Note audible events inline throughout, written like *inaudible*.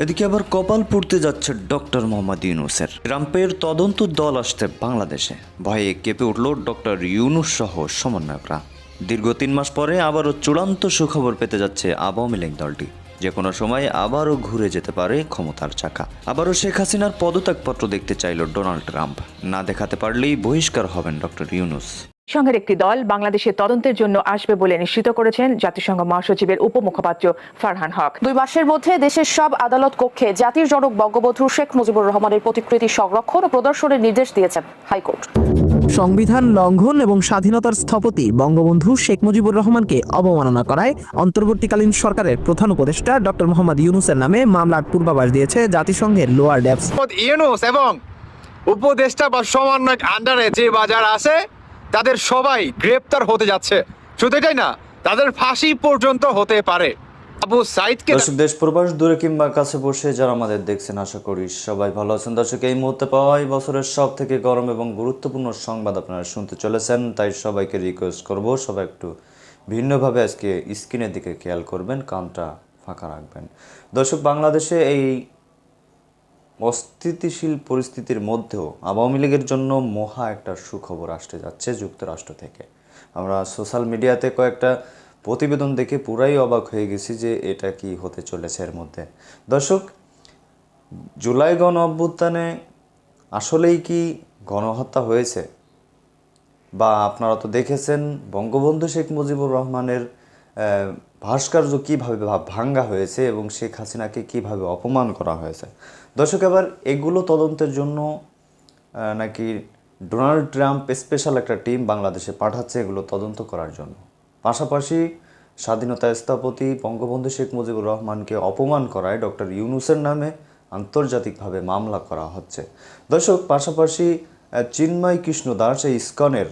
এদিকে আবার কপাল পড়তে যাচ্ছে ডক্টর মোহাম্মদ ইউনুসের। ট্রাম্পের তদন্ত দল আসতে বাংলাদেশে। ভয়ে কেঁপে উঠল ডক্টর ইউনুস সহ সমন্বয়করা। দীর্ঘ তিন মাস পরে আবারও চূড়ান্ত সুখবর পেতে যাচ্ছে আওয়ামী লীগ দলটি। যে কোনো সময় আবারও ঘুরে যেতে পারে ক্ষমতার চাকা। আবারও শেখ হাসিনার পদত্যাগপত্র দেখতে চাইল ডোনাল্ড ট্রাম্প। না দেখাতে পারলেই বহিষ্কার হবেন ডক্টর ইউনুস। সংঘের একটি দল বাংলাদেশের তদন্তের জন্য আসবে বলে নিশ্চিত করেছেন জাতিসংঘ মহাসচিবের উপমুখপাত্র ফারহান হক। দুই মাসের মধ্যে দেশের সব আদালত কক্ষে জাতির জনক বঙ্গবন্ধু শেখ মুজিবুর রহমানের প্রতিকৃতি সংরক্ষণ ও প্রদর্শনের নির্দেশ দিয়েছেন হাইকোর্ট। সংবিধান লঙ্ঘন এবং স্বাধীনতার স্থপতি বঙ্গবন্ধু শেখ মুজিবুর রহমানকে অবমাননা করায় অন্তর্বর্তীকালীন সরকারের প্রধান উপদেষ্টা ডক্টর মোহাম্মদ ইউনুসের নামে মামলার পূর্বাভাস দিয়েছে জাতিসংঘের লোয়ার ডেপস ইউনুস এবং উপদেষ্টা বা সমন্বয়ক আন্ডারে যে বাজার আছে তাদের সবাই গ্রেপ্তার হতে যাচ্ছে। শুধু এটাই না, তাদের ফাঁসি পর্যন্ত হতে পারে। আবু সাইদকে দেশ প্রবাস দূরে কিংবা কাছে বসে যারা আমাদের দেখছেন, আশা করি সবাই ভালো আছেন। দর্শক, এই মুহূর্তে পাওয়া এই বছরের সব থেকে গরম এবং গুরুত্বপূর্ণ সংবাদ আপনারা শুনতে চলেছেন, তাই সবাইকে রিকোয়েস্ট করব সবাই একটু ভিন্নভাবে আজকে স্ক্রিনের দিকে খেয়াল করবেন, কানটা ফাঁকা রাখবেন। দর্শক, বাংলাদেশে এই অস্থিতিশীল পরিস্থিতির মধ্যেও আওয়ামী লীগের জন্য মহা একটা সুখবর আসতে যাচ্ছে যুক্তরাষ্ট্র থেকে। আমরা সোশ্যাল মিডিয়াতে কয়েকটা প্রতিবেদন দেখে পুরাই অবাক হয়ে গেছি যে এটা কি হতে চলেছে এর মধ্যে। দর্শক, জুলাই গণ অভ্যুত্থানে আসলেই কি গণহত্যা হয়েছে? বা আপনারা তো দেখেছেন বঙ্গবন্ধু শেখ মুজিবুর রহমানের ভাস্কর্য কীভাবে ভাঙ্গা হয়েছে এবং শেখ হাসিনাকে কীভাবে অপমান করা হয়েছে? দর্শক, এবার এগুলো তদন্তের জন্য নাকি ডোনাল্ড ট্রাম্প স্পেশাল একটা টিম বাংলাদেশে পাঠাচ্ছে এগুলো তদন্ত করার জন্য? পাশাপাশি স্বাধীনতা স্থপতি বঙ্গবন্ধু শেখ মুজিবুর রহমানকে অপমান করায় ডক্টর ইউনুসের নামে আন্তর্জাতিকভাবে মামলা করা হচ্ছে। দর্শক, পাশাপাশি চিন্ময় কৃষ্ণ দাস, এই ইস্কনের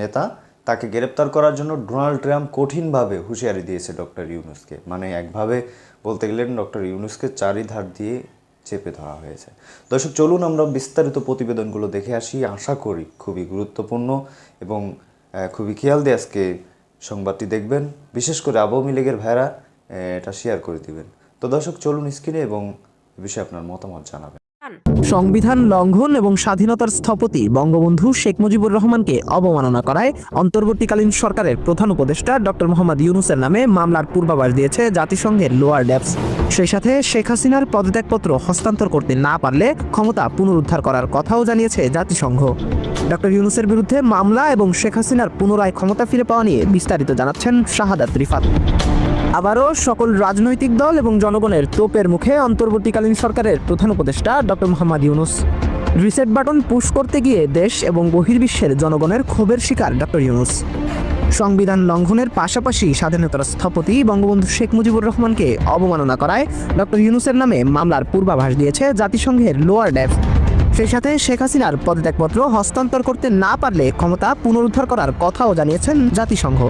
নেতা তাকে গ্রেপ্তার করার জন্য ডোনাল্ড ট্রাম্প কঠিনভাবে হুঁশিয়ারি দিয়েছে ডক্টর ইউনুসকে। মানে একভাবে বলতে গেলেন ডক্টর ইউনুসকে চারিধার দিয়ে চেপে ধরা হয়েছে। দর্শক, চলুন আমরা বিস্তারিত প্রতিবেদনগুলো দেখে আসি। আশা করি খুবই গুরুত্বপূর্ণ এবং খুবই খেয়াল দিয়ে আজকে সংবাদটি দেখবেন। বিশেষ করে আওয়ামী লীগের ভাইরা এটা শেয়ার করে দিবেন। তো দর্শক, চলুন স্ক্রিনে এবং বিষয়ে আপনার মতামত জানাবেন। সংবিধান লঙ্ঘন এবং স্বাধীনতার স্থপতি বঙ্গবন্ধু শেখ মুজিবুর রহমানকে অবমাননা করায় অন্তর্বর্তীকালীন সরকারের প্রধান উপদেষ্টা ডক্টর মোহাম্মদ ইউনুসের নামে মামলার পূর্বাভাস দিয়েছে জাতিসংঘের লোয়ার ডেপস। সেই সাথে শেখ হাসিনার পদত্যাগপত্র হস্তান্তর করতে না পারলে ক্ষমতা পুনরুদ্ধার করার কথাও জানিয়েছে জাতিসংঘ। ডক্টর ইউনুসের বিরুদ্ধে মামলা এবং শেখ হাসিনার পুনরায় ক্ষমতা ফিরে পাওয়া নিয়ে বিস্তারিত জানাচ্ছেন শাহাদাত রিফাত। আবারও সকল রাজনৈতিক দল এবং জনগণের তোপের মুখে অন্তর্বর্তীকালীন সরকারের প্রধান উপদেষ্টা doctor Mohammad Yunus. Reset button push করতে গিয়ে দেশ এবং বহির্বিশ্বের জনগণের ক্ষোভের শিকার ডক্টর ইউনুস। সংবিধান লঙ্ঘনের পাশাপাশি স্বাধীনতার স্থপতি বঙ্গবন্ধু শেখ মুজিবুর রহমানকে অবমাননা করায় ডক্টর ইউনুসের নামে মামলার পূর্বাভাস দিয়েছে জাতিসংঘের লোয়ার ডেপস সেই সাথে শেখ হাসিনার পদত্যাগপত্র হস্তান্তর করতে না পারলে ক্ষমতা পুনরুদ্ধার করার কথাও জানিয়েছেন জাতিসংঘ।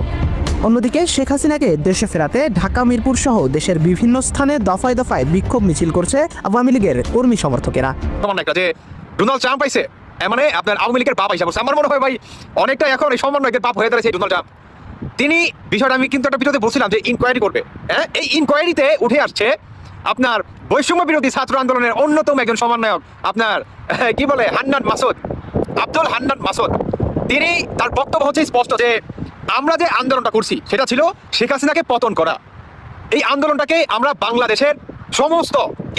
অন্যদিকে শেখ হাসিনাকে দেশে ফেরাতে ঢাকা, মিরপুর সহ দেশের বিভিন্ন স্থানে দফায় দফায় বিক্ষোভ মিছিল করছে আওয়ামী লীগের কর্মী সমর্থকেরা। যে ডোনাল্ড ট্রাম্প পাইছে মানে আপনার আওয়ামী লীগের পাপ হিসাবে আমার মনে হয় ভাই অনেকটা এখন এই সমন্বয়কের পাপ হয়ে দাঁড়িয়েছে ডোনাল্ড ট্রাম্প। তিনি, বিষয়টা আমি কিন্তু একটা ভিডিওতে বলছিলাম যে ইনকোয়ারি করবে। হ্যাঁ এই ইনকোয়ারিতে উঠে আসছে আপনার বৈষম্য বিরোধী ছাত্র আন্দোলনের অন্যতম একজন সমন্বয়ক, আপনার, কি বলে, হান্নান মাসুদ, আব্দুল হান্নান মাসুদ। তিনি তার বক্তব্য হচ্ছে স্পষ্ট যে আমরা যে আন্দোলনটা করছি, সেটা ছিল শেখ হাসিনাকে পতন করা। এই আন্দোলনটাকে আমরা বাংলাদেশের সমস্ত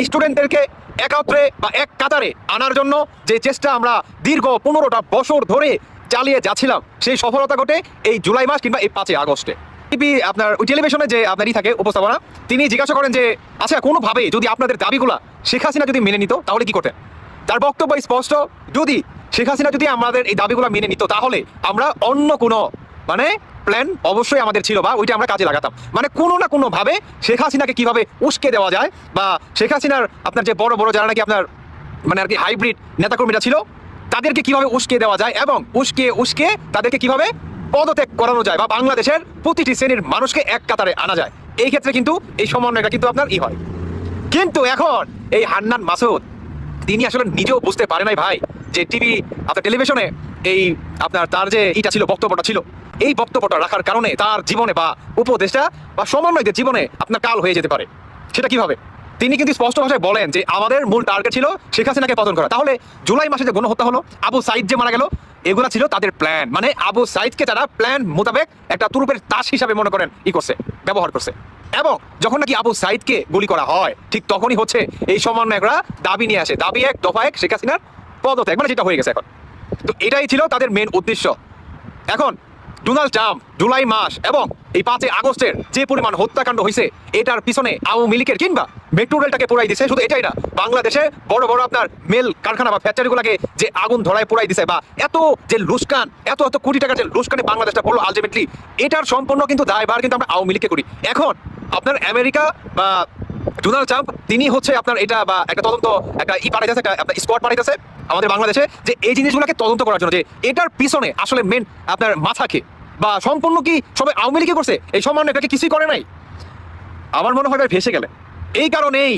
স্টুডেন্টদেরকে একত্রে বা এক কাতারে আনার জন্য যে চেষ্টা আমরা দীর্ঘ পনেরোটা বছর ধরে চালিয়ে যাচ্ছিলাম, সেই সফলতা ঘটে এই জুলাই মাস কিংবা এই পাঁচই আগস্টে। আপনার ওই টেলিভিশনে যে আপনার ই থাকে, উপস্থাপনা, তিনি জিজ্ঞাসা করেন যে আচ্ছা কোনোভাবে যদি আপনাদের দাবিগুলা শেখ হাসিনা যদি মেনে নিত, তাহলে কি করতেন? তার বক্তব্য স্পষ্ট, যদি শেখ হাসিনা যদি আমাদের এই দাবিগুলো মেনে নিত, তাহলে আমরা অন্য কোনো মানে প্ল্যান অবশ্যই আমাদের ছিল বা ওইটা আমরা কাজে লাগাতাম। মানে কোনো না কোনো ভাবে শেখ হাসিনাকে কীভাবে উস্কে দেওয়া যায় বা শেখ হাসিনার আপনার যে বড় বড় যারা নাকি আপনার মানে আর কি হাইব্রিড নেতাকর্মীরা ছিল, তাদেরকে কীভাবে উস্কে দেওয়া যায় এবং উস্কে উস্কে তাদেরকে কীভাবে পদত্যাগ করানো যায় বা বাংলাদেশের প্রতিটি শ্রেণির মানুষকে এক কাতারে আনা যায়। এই ক্ষেত্রে কিন্তু এই সমন্বয়টা কিন্তু আপনার ই হয়। কিন্তু এখন এই হান্নান মাসুদ, তিনি আসলে নিজেও বুঝতে পারে নাই ভাই যে টিভি আপনার টেলিভিশনে এই আপনার তার যে ইটা ছিল, বক্তব্যটা ছিল, এই বক্তব্যটা রাখার কারণে তার জীবনে বা উপদেশটা বা সমন্বয়দের জীবনে আপনার কাল হয়ে যেতে পারে। সেটা কীভাবে? তিনি কিন্তু স্পষ্ট ভাষায় বলেন যে আমাদের মূল টার্গেট ছিল শেখ হাসিনাকে পতন করা। তাহলে জুলাই মাসে যে গণহত্যা হলো, আবু সাইদ যে মারা গেল, এগুলা ছিল তাদের প্ল্যান মানে আবু সাইদকে তারা প্ল্যান মোতাবেক একটা তুরুপের তাস হিসাবে মনে করেন, ই করছে, ব্যবহার করছে। এবং যখন নাকি আবু সাইদকে গুলি করা হয়, ঠিক তখনই হচ্ছে এই সমন্বয়করা দাবি নিয়ে আসে। দাবি এক, দফা এক, শেখ হাসিনার পদত্যাগ মানে যেটা হয়ে গেছে এখন। তো এটাই ছিল তাদের মেন উদ্দেশ্য। এখন, ডোনাল্ড ট্রাম্প জুলাই মাস এবং এই পাঁচই আগস্টের যে পরিমাণ হত্যাকাণ্ড হয়েছে, এটার পিছনে আওয়ামী লীগের কিংবা মেট্রো রেলটাকে পোড়াই দিছে, শুধু এটাই না, বাংলাদেশে বড় বড় আপনার মেল কারখানা বা ফ্যাক্টরিগুলোকে যে আগুন ধরায় পোড়াই দিছে বা এত যে লুস্কান, এত এত কোটি টাকা যে লুস্কানে বাংলাদেশটা পড়ল আলটিমেটলি এটার সম্পূর্ণ কিন্তু দায়ভার কিন্তু আমরা আওয়ামী লীগকে করি। এখন, আপনার আমেরিকা বা ডোনাল্ড ট্রাম্প তিনি হচ্ছে আপনার এটা বা একটা তদন্ত, একটা ই পাঠাইতেছে, একটা আপনার স্কোয়াড পাঠাইতেছে আমাদের বাংলাদেশে যে এই জিনিসগুলোকে তদন্ত করার জন্য, যে এটার পিছনে আসলে মেন আপনার মাথাকে বা সম্পূর্ণ কি সবাই আওয়ামী লীগই করছে? এই সম্মান এটাকে কিছুই করে নাই? আমার মনে হয় ভাই ভেসে গেলে। এই কারণেই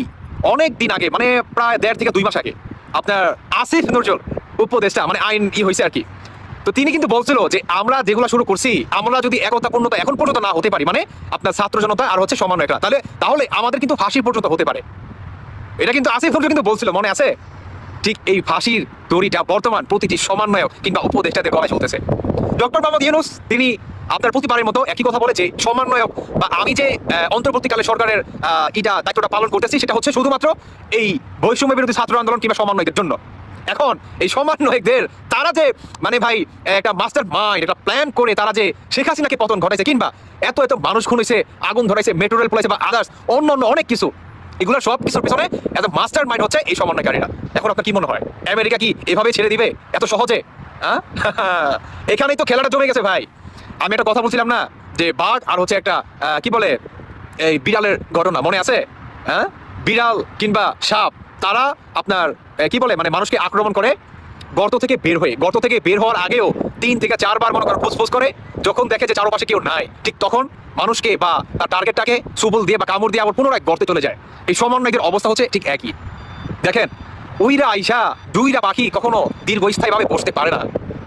অনেক দিন আগে মানে প্রায় দেড় থেকে দুই মাস আগে, আপনার আসিফ নজরুল উপদেষ্টা মানে আইন ই হয়েছে আর কি তো তিনি কিন্তু বলছিল যে আমরা যেগুলো শুরু করছি, আমরা যদি একতা পূর্ণতা এখন পর্যন্ত না হতে পারি মানে আপনার ছাত্র জনতা আর হচ্ছে সমন্বয়টা তাহলে তাহলে আমাদের কিন্তু ফাঁসি পর্যন্ত হতে পারে। এটা কিন্তু আসিফ কিন্তু বলছিল, মনে আছে? ঠিক এই ফাঁসির দড়িটা বর্তমান প্রতিটি সমন্বয়ক কিংবা উপদেষ্টাদের গলায় চলতেছে ডক্টর মোহাম্মদ ইউনুস, তিনি আপনার প্রতিবারের মতো একই কথা বলেছে সমন্বয়ক, বা আমি যে অন্তর্বর্তীকালে সরকারের ইটা, দায়িত্বটা পালন করতেছি, সেটা হচ্ছে শুধুমাত্র এই বৈষম্য বিরোধী ছাত্র আন্দোলন কিংবা সমন্বয়কের জন্য। এখন এই সমন্বয়কদের, তারা যে মানে ভাই, একটা মাস্টার মাইন্ড একটা প্ল্যান করে তারা যে শেখ হাসিনাকে পতন ঘটাইছে কিংবা এত এত মানুষ খুন হয়েছে, আগুন ধরাইছে মেট্রো রেল পড়েছে বা আদার্স অন্য অন্য অনেক কিছু, এগুলো সব কিছুর পিছনে এত মাস্টার মাইন্ড হচ্ছে এই সমন্বয়কারীরা। এখন আপনার কি মনে হয়? আমেরিকা কি এভাবে ছেড়ে দিবে? এত সহজে? হ্যাঁ? *laughs* এখানেই তো খেলাটা জমে গেছে ভাই। আমি একটা কথা বলছিলাম না, যে বাঘ আর হচ্ছে একটা কি বলে, এই বিড়ালের ঘটনা, মনে আছে? হ্যাঁ? বিড়াল কিংবা সাপ, তারা আপনার কি বলে? মানে মানুষকে আক্রমণ করে গর্ত থেকে বের হয়ে, গর্ত থেকে বের হওয়ার আগেও তিন থেকে চারবার মনে করেন ফুসফুস করে, যখন দেখে যে চারপাশে কেউ নাই, ঠিক তখন মানুষকে বা তার টার্গেটটাকে সুবল দিয়ে বা কামড় দিয়ে আবার পুনরায় গর্তে চলে যায়। এই সমন্বয়কের অবস্থা হচ্ছে ঠিক একই। দেখেন, উইরা আইসা দুইরা পাখি কখনো দীর্ঘস্থায়ীভাবে বসতে পারে না।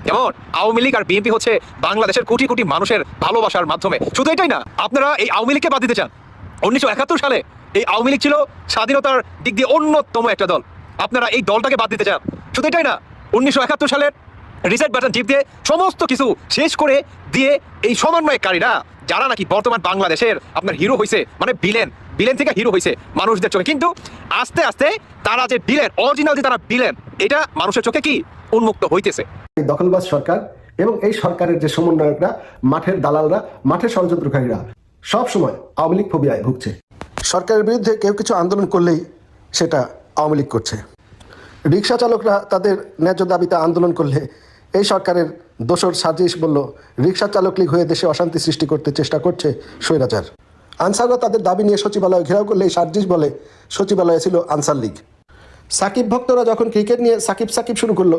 যেমন, আওয়ামী লীগ আর বিএনপি হচ্ছে বাংলাদেশের কোটি কোটি মানুষের ভালোবাসার মাধ্যমে। শুধু এটাই না, আপনারা এই আওয়ামী লীগকে বাদ দিতে চান। উনিশশো একাত্তর সালে এই আওয়ামী লীগ ছিল স্বাধীনতার দিক দিয়ে অন্যতম একটা দল। আপনারা এই দলটাকে বাদ দিতে চান। শুধু এটাই না উনিশশো একাত্তর সালের রিসেট বাটন জিপ দিয়ে সমস্ত কিছু শেষ করে দিয়ে এই সমন্বয়কারীরা যারা নাকি বর্তমান বাংলাদেশের আপনার হিরো হয়েছে মানে বিলেন বিলেন থেকে হিরো হয়েছে মানুষদের চোখে। কিন্তু আস্তে আস্তে তারা যে বিলেন অরিজিনাল যে তারা বিলেন এটা মানুষের চোখে কি উন্মুক্ত হইতেছে? এই দখলবাজ সরকার এবং এই সরকারের যে সমন্বয়করা মাঠের দালালরা মাঠের ষড়যন্ত্রকারীরা সবসময় আওয়ামী লীগ ফোবিয়ায় ভুগছে। সরকারের বিরুদ্ধে কেউ কিছু আন্দোলন করলেই সেটা আওয়ামী লীগ করছে। রিক্সা চালকরা তাদের ন্যায্য দাবিতে আন্দোলন করলে এই সরকারের দোসর সাজিশ বলল রিক্সা চালক লীগ হয়ে দেশে অশান্তি সৃষ্টি করতে চেষ্টা করছে স্বৈরাচার। আনসাররা তাদের দাবি নিয়ে সচিবালয় ঘেরাও করলে সার্জিস বলে, সচিবালয়ে ছিল আনসার লীগ। সাকিব ভক্তরা যখন ক্রিকেট নিয়ে সাকিব সাকিব শুরু করল,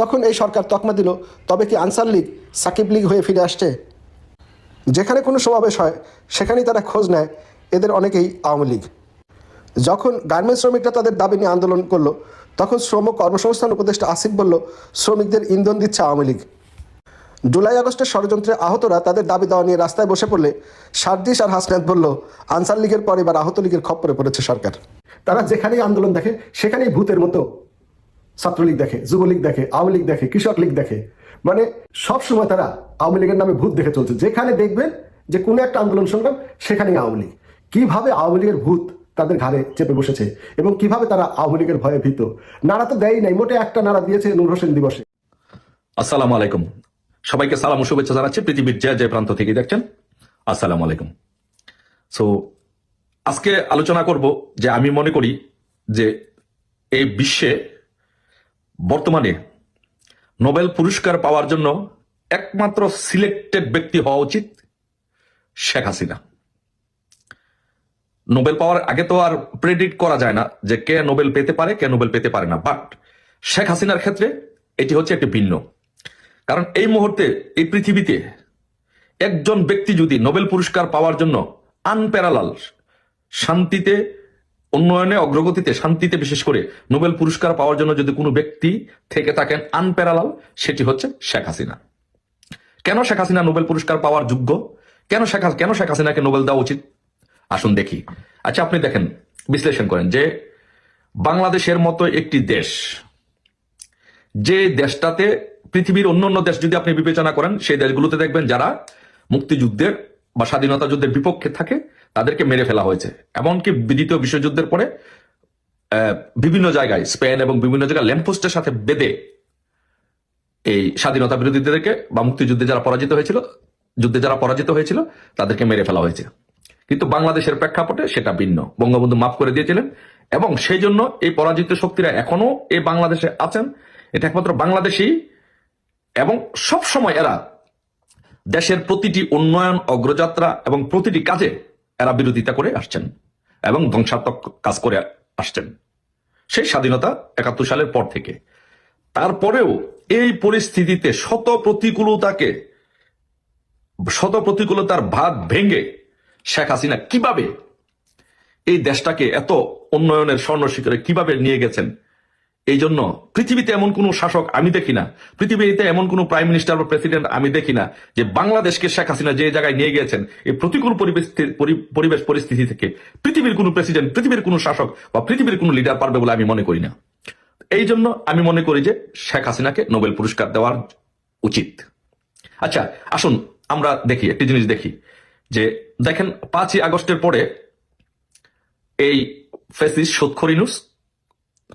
তখন এই সরকার তকমা দিল, তবে কি আনসার লীগ সাকিব লীগ হয়ে ফিরে আসছে? যেখানে কোনো সমাবেশ হয়, সেখানেই তারা খোঁজ নেয়, এদের অনেকেই আওয়ামী লীগ। যখন গার্মেন্টস শ্রমিকরা তাদের দাবি নিয়ে আন্দোলন করল, তখন শ্রম কর্মসংস্থান উপদেষ্টা আসিফ বলল, শ্রমিকদের ইন্ধন দিচ্ছে আওয়ামী লীগ। জুলাই আগস্টের ষড়যন্ত্রে আহতরা তাদের দাবি দেওয়া নিয়ে রাস্তায় বসে পড়লে সার্জিস আর হাসনাত বলল, আনসার লীগের পর এবার আহত লীগের খপ্পরে পড়েছে সরকার। তারা যেখানেই আন্দোলন দেখে, সেখানেই ভূতের মতো ছাত্রলীগ দেখে, যুবলীগ দেখে, আওয়ামী লীগ দেখে, কৃষক লীগ দেখে। মানে সবসময় তারা আওয়ামী লীগের নামে ভূত দেখে চলছে। যেখানে দেখবেন যে কোনো একটা আন্দোলন সংগ্রাম, সেখানেই আওয়ামী লীগ। কীভাবে আওয়ামী লীগের ভূত তাদের ঘাড়ে চেপে বসেছে এবং কীভাবে তারা আওয়ামী লীগের ভয়ে ভীত? নাড়া তো দেয় নাই, মোটে একটা নাড়া দিয়েছে নূর হোসেন দিবসে। আসসালামু আলাইকুম। সবাইকে সালাম ও শুভেচ্ছা জানাচ্ছি পৃথিবীর যে যে প্রান্ত থেকে দেখছেন। আসসালামু আলাইকুম। সো আজকে আলোচনা করব যে আমি মনে করি যে এই বিশ্বে বর্তমানে নোবেল পুরস্কার পাওয়ার জন্য একমাত্র সিলেক্টেড ব্যক্তি হওয়া উচিত শেখ হাসিনা। নোবেল পাওয়ার আগে তো আর প্রেডিক্ট করা যায় না যে কে নোবেল পেতে পারে, কে নোবেল পেতে পারে না। বাট শেখ হাসিনার ক্ষেত্রে এটি হচ্ছে একটি ভিন্ন। কারণ এই মুহূর্তে এই পৃথিবীতে একজন ব্যক্তি যদি নোবেল পুরস্কার পাওয়ার জন্য আনপ্যারালাল শান্তিতে, উন্নয়নে, অগ্রগতিতে, শান্তিতে বিশেষ করে নোবেল পুরস্কার পাওয়ার জন্য যদি কোনো ব্যক্তি থেকে থাকেন আনপ্যারালাল সেটি হচ্ছে শেখ হাসিনা। কেন শেখ হাসিনা নোবেল পুরস্কার পাওয়ার যোগ্য? কেন শেখ কেন শেখ হাসিনাকে নোবেল দেওয়া উচিত? আসুন দেখি। আচ্ছা আপনি দেখেন, বিশ্লেষণ করেন যে বাংলাদেশের মতো একটি দেশ, যে দেশটাতে পৃথিবীর অন্য অন্য দেশ যদি আপনি বিবেচনা করেন, সেই দেশগুলোতে দেখবেন যারা মুক্তিযুদ্ধের বা স্বাধীনতা যুদ্ধের বিপক্ষে থাকে, তাদেরকে মেরে ফেলা হয়েছে। এমনকি দ্বিতীয় বিশ্বযুদ্ধের পরে বিভিন্ন জায়গায়, স্পেন এবং বিভিন্ন জায়গায় ল্যাম্পোস্টের সাথে বেঁধে এই স্বাধীনতা বিরোধীদেরকে বা মুক্তিযুদ্ধে যারা পরাজিত হয়েছিল, যুদ্ধে যারা পরাজিত হয়েছিল, তাদেরকে মেরে ফেলা হয়েছে। কিন্তু বাংলাদেশের প্রেক্ষাপটে সেটা ভিন্ন। বঙ্গবন্ধু মাফ করে দিয়েছিলেন এবং সেই জন্য এই পরাজিত শক্তিরা এখনও এই বাংলাদেশে আছেন। এটা একমাত্র বাংলাদেশী এবং সব সময় এরা দেশের প্রতিটি উন্নয়ন, অগ্রযাত্রা এবং প্রতিটি কাজে এরা বিরোধিতা করে আসছেন এবং ধ্বংসাত্মক কাজ করে আসছেন। সেই স্বাধীনতা একাত্তর সালের পর থেকে। তারপরেও এই পরিস্থিতিতে শত প্রতিকূলতাকে, শত প্রতিকূলতার ভাত ভেঙে শেখ হাসিনা কীভাবে এই দেশটাকে এত উন্নয়নের স্বর্ণ শিখরে কীভাবে নিয়ে গেছেন? এই জন্য পৃথিবীতে এমন কোন শাসক আমি দেখি না। পৃথিবীতে এমন কোন প্রাইম মিনিস্টার বা প্রেসিডেন্ট আমি দেখি না যে বাংলাদেশকে শেখ হাসিনা যে জায়গায় নিয়ে গিয়েছেন, এই প্রতিকূল পরিবেশ পরিস্থিতি থেকে পৃথিবীর কোন প্রেসিডেন্ট, পৃথিবীর কোন শাসক বা পৃথিবীর কোন লিডার পারবে বলে আমি মনে করি না। এই জন্য আমি মনে করি যে শেখ হাসিনাকে নোবেল পুরস্কার দেওয়ার উচিত। আচ্ছা আসুন আমরা দেখি, একটি জিনিস দেখি। যে দেখেন পাঁচই আগস্টের পরে এই ফেসিস সুৎখরিনুস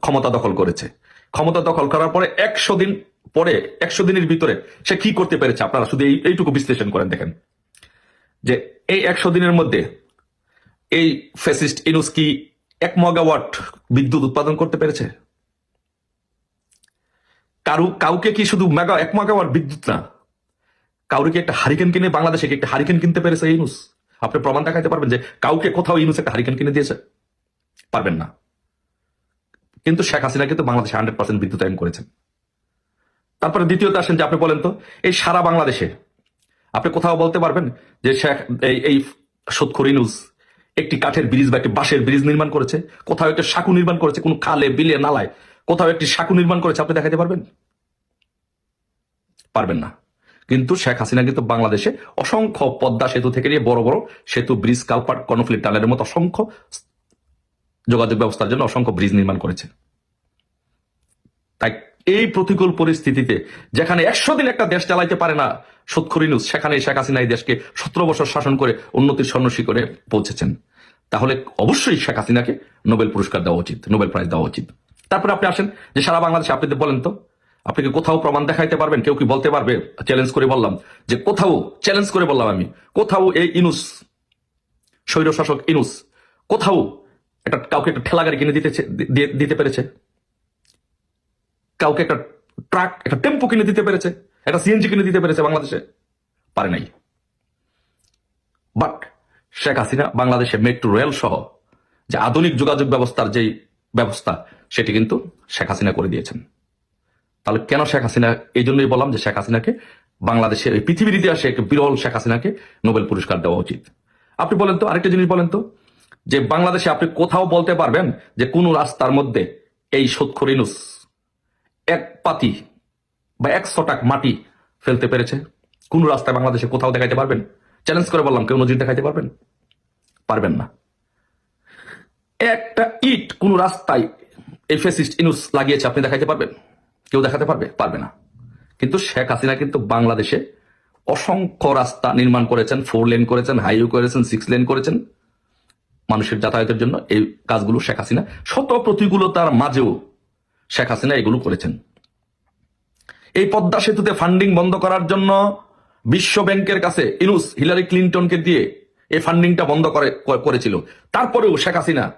ক্ষমতা দখল করেছে। ক্ষমতা দখল করার পরে একশো দিন পরে, একশো দিনের ভিতরে সে কি করতে পেরেছে? আপনারা শুধু এইটুকু বিশ্লেষণ করেন, দেখেন। যে এই একশো দিনের মধ্যে এই ফেসিস্ট ইনুস কি এক মেগাওয়াট বিদ্যুৎ উৎপাদন করতে পেরেছে? কারু, কাউকে কি শুধু মেগা এক মেগাওয়াট বিদ্যুৎ না কাউকে কি একটা হারিকেন কিনে বাংলাদেশে কি একটা হারিকেন কিনতে পেরেছে ইনুস আপনি প্রমাণ দেখাতে পারবেন যে কাউকে কোথাও ইনুস একটা হারিকেন কিনে দিয়েছে? পারবেন না। কিন্তু শেখ হাসিনা কিন্তু বাংলাদেশে হান্ড্রেড পার্সেন্ট বিদ্যুতায়ন করেছেন। তারপরে দ্বিতীয়ত আসেন যে আপনি বলেন তো, এই সারা বাংলাদেশে আপনি কোথাও বলতে পারবেন যে শেখ, এই এই সৎখর ইনুস একটি কাঠের ব্রিজ বা একটি বাঁশের ব্রিজ নির্মাণ করেছে? কোথাও একটা সাঁকু নির্মাণ করেছে? কোন খালে, বিলে, নালায় কোথাও একটি সাঁকু নির্মাণ করেছে? আপনি দেখাতে পারবেন? পারবেন না। কিন্তু শেখ হাসিনা কিন্তু বাংলাদেশে অসংখ্য পদ্মা সেতু থেকে নিয়ে বড় বড় সেতু, ব্রিজ কালপাট কর্নফ্লিট টানেলের মতো অসংখ্য যোগাযোগ ব্যবস্থার জন্য অসংখ্য ব্রিজ নির্মাণ করেছে। তাই এই প্রতিকূল পরিস্থিতিতে যেখানে একশো দিন একটা দেশ চালাইতে পারে না সুৎখরিনুস সেখানে শেখ হাসিনা এই দেশকে সতেরো বছর শাসন করে উন্নতির স্বর্ণ শিখরে পৌঁছেছেন। তাহলে অবশ্যই শেখ হাসিনাকে নোবেল পুরস্কার দেওয়া উচিত, নোবেল প্রাইজ দেওয়া উচিত। তারপরে আপনি আসেন যে সারা বাংলাদেশে, আপনি বলেন তো আপনি কি কোথাও প্রমাণ দেখাইতে পারবেন? কেউ কি বলতে পারবে? চ্যালেঞ্জ করে বললাম। যে কোথাও চ্যালেঞ্জ করে বললাম আমি। কোথাও এই ইনুস স্বৈর শাসক ইনুস, কোথাও একটা, কাউকে একটা ঠেলা গাড়ি কিনে দিতে দিতে পেরেছে। কাউকে একটা ট্রাক, একটা টেম্পো কিনে দিতে পেরেছে। একটা সিএনজি কিনে দিতে পেরেছে বাংলাদেশে। পারে নাই। বাট শেখ হাসিনা বাংলাদেশে মেট্রো রেল সহ যে আধুনিক যোগাযোগ ব্যবস্থার যেই ব্যবস্থা, সেটি কিন্তু শেখ হাসিনা করে দিয়েছেন। তাহলে কেন শেখ হাসিনা, এই জন্যই বললাম যে শেখ হাসিনাকে বাংলাদেশের পৃথিবীর ইতিহাসে একটা বিরল শেখ হাসিনাকে নোবেল পুরস্কার দেওয়া উচিত। আপনি বলেন তো, আরেকটা জিনিস বলেন তো, যে বাংলাদেশে আপনি কোথাও বলতে পারবেন যে কোন রাস্তার মধ্যে এই সৎখরিনুস এক পাতি বা এক শটাক মাটি ফেলতে পেরেছে? কোন রাস্তায় বাংলাদেশে কোথাও দেখাইতে পারবেন? চ্যালেঞ্জ করে বললাম, কেউ নজির দেখাইতে পারবেন? পারবেন না। একটা ইট কোন রাস্তায় এই ফেসিস্ট ইনুস লাগিয়েছে, আপনি দেখাইতে পারবেন? কেউ দেখাতে পারবে? পারবে না। কিন্তু শেখ হাসিনা কিন্তু বাংলাদেশে অসংখ্য রাস্তা নির্মাণ করেছেন ফোর লেন করেছেন হাইওয়ে করেছেন সিক্স লেন করেছেন মানুষের যাতায়াতের জন্য। এই কাজগুলো শেখ হাসিনা শত প্রতিকূলতার মাঝেও শেখ হাসিনা এগুলো করেছেন। এই পদ্মা সেতুতে ফান্ডিং বন্ধ করার জন্য বিশ্ব ব্যাংকের কাছে ইনুস, হিলারি ক্লিন্টনকে দিয়ে এই ফান্ডিংটা বন্ধ করে করেছিল। তারপরেও শেখ হাসিনা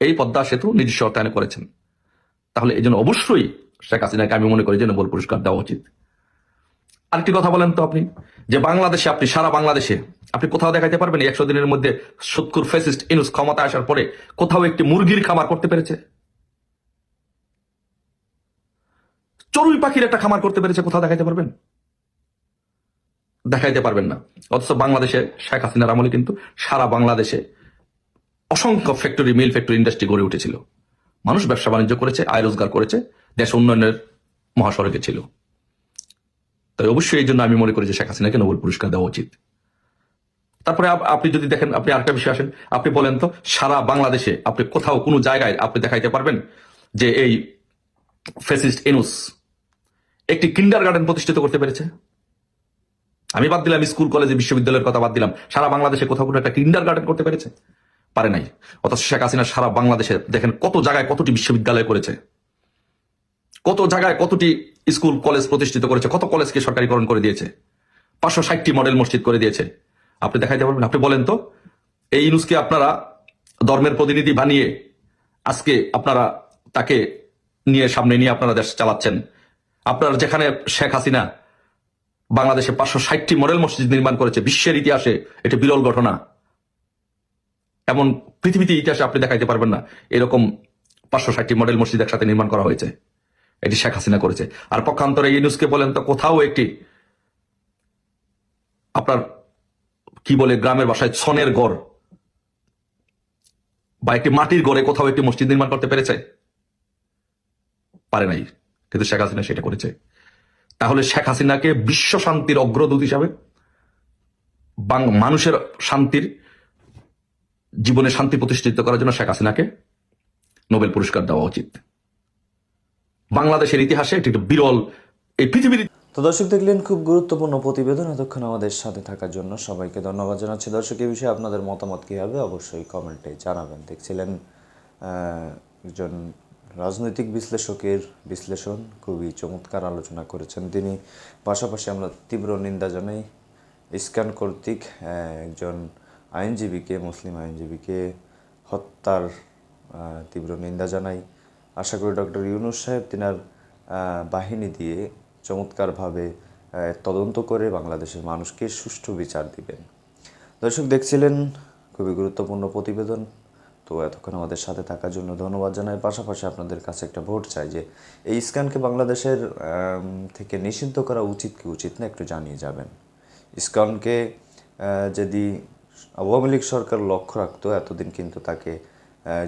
এই পদ্মা সেতু নিজস্ব অর্থায়নে করেছেন। তাহলে এই জন্য অবশ্যই শেখ হাসিনাকে আমি মনে করি যে নোবেল পুরস্কার দেওয়া উচিত। আরেকটি কথা বলেন তো আপনি, যে বাংলাদেশে আপনি, সারা বাংলাদেশে আপনি কোথাও দেখাইতে পারবেন একশো দিনের মধ্যে সত্তর ফেসিস্ট ইনুস ক্ষমতা আসার পরে কোথাও একটি মুরগির খামার করতে পেরেছে? চড়ুই পাখির একটা খামার করতে পেরেছে, কোথাও দেখাইতে পারবেন? দেখাইতে পারবেন না। অথচ বাংলাদেশে শেখ হাসিনার আমলে কিন্তু সারা বাংলাদেশে অসংখ্য ফ্যাক্টরি মিল ফ্যাক্টরি ইন্ডাস্ট্রি গড়ে উঠেছিল। মানুষ ব্যবসা বাণিজ্য করেছে, আয় রোজগার করেছে দেশ উন্নয়নের মহাসড়কে ছিল। তাই অবশ্যই এই জন্য আমি মনে করি যে শেখ হাসিনাকে নোবেল পুরস্কার দেওয়া উচিত। তারপরে আপনি যদি দেখেন, আপনি আরেকটা বিষয় আসেন, আপনি বলেন তো, সারা বাংলাদেশে আপনি কোথাও কোনো জায়গায় আপনি দেখাইতে পারবেন যে এই ফেসিস্ট এনুস একটি কিন্ডার গার্ডেন প্রতিষ্ঠিত করতে পেরেছে? আমি বাদ দিলাম, স্কুল, কলেজে, বিশ্ববিদ্যালয়ের কথা বাদ দিলাম। সারা বাংলাদেশে কোথাও কোনো একটা কিন্ডার গার্ডেন করতে পেরেছে? পারে নাই। অথচ শেখ হাসিনা সারা বাংলাদেশে দেখেন কত জায়গায় কতটি বিশ্ববিদ্যালয় করেছে। কত জায়গায় কতটি স্কুল, কলেজ প্রতিষ্ঠিত করেছে, কত কলেজকে সরকারিকরণ করে দিয়েছে? পাঁচশো ষাটটি মডেল মসজিদ করে দিয়েছে। আপনি দেখাইতে পারবেন, আপনি বলেন তো, এই ইনুসকে আপনারা ধর্মের প্রতিনিধি বানিয়ে আজকে আপনারা তাকে নিয়ে সামনে নিয়ে আপনারা দেশ চালাচ্ছেন। আপনার যেখানে শেখ হাসিনা বাংলাদেশে পাঁচশো ষাটটি মডেল মসজিদ নির্মাণ করেছে, বিশ্বের ইতিহাসে এটি বিরল ঘটনা। এমন পৃথিবীতে ইতিহাসে আপনি দেখাইতে পারবেন না, এরকম পাঁচশো ষাটটি মডেল মসজিদ একসাথে নির্মাণ করা হয়েছে। এটি শেখ হাসিনা করেছে। আর পক্ষান্তরে ইউনুসকে বলেন, তো কোথাও একটি আপনার কি বলে গ্রামের বাসায় ছনের গড় বা একটি মাটির গড়ে কোথাও একটি মসজিদ নির্মাণ করতে পেরেছে? পারে নাই। কিন্তু শেখ হাসিনা সেটা করেছে। তাহলে শেখ হাসিনাকে বিশ্ব শান্তির অগ্রদূত হিসাবে মানুষের শান্তির জীবনে শান্তি প্রতিষ্ঠিত করার জন্য শেখ হাসিনাকে নোবেল পুরস্কার দেওয়া উচিত। বাংলাদেশের ইতিহাসে একটা বিরল এই পৃথিবীর তো দর্শক দেখলেন, খুব গুরুত্বপূর্ণ প্রতিবেদন। এতক্ষণ আমাদের সাথে থাকার জন্য সবাইকে ধন্যবাদ জানাচ্ছি। দর্শক এই বিষয়ে আপনাদের মতামত কী হবে অবশ্যই কমেন্টে জানাবেন। দেখছিলেন একজন রাজনৈতিক বিশ্লেষকের বিশ্লেষণ, খুবই চমৎকার আলোচনা করেছেন তিনি। পাশাপাশি আমরা তীব্র নিন্দা জানাই ইস্কান কর্তৃক একজন আইনজীবীকে, মুসলিম আইনজীবীকে হত্যার তীব্র নিন্দা জানাই। আশা করি ডক্টর ইউনুস সাহেব তিনার বাহিনী দিয়ে চমৎকারভাবে তদন্ত করে বাংলাদেশের মানুষকে সুষ্ঠু বিচার দিবেন। দর্শক, দেখছিলেন খুবই গুরুত্বপূর্ণ প্রতিবেদন। তো এতক্ষণ আমাদের সাথে থাকার জন্য ধন্যবাদ জানাই। পাশাপাশি আপনাদের কাছে একটা ভোট চাই যে, এই স্ক্যানকে বাংলাদেশের থেকে নিষিদ্ধ করা উচিত কি উচিত না একটু জানিয়ে যাবেন। ইস্কনকে যদি আওয়ামী লীগ সরকার লক্ষ্য রাখতো, এতদিন কিন্তু তাকে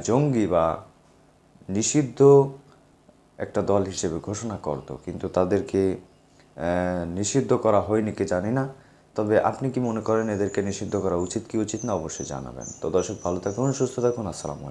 জঙ্গি বা নিষিদ্ধ একটা দল হিসেবে ঘোষণা করত, কিন্তু তাদেরকে নিষিদ্ধ করা হয়নি কি জানি না। তবে আপনি কি মনে করেন এদেরকে নিষিদ্ধ করা উচিত কি উচিত না? অবশ্যই জানাবেন। তো দর্শক, ভালো থাকুন, সুস্থ থাকুন। আসসালামু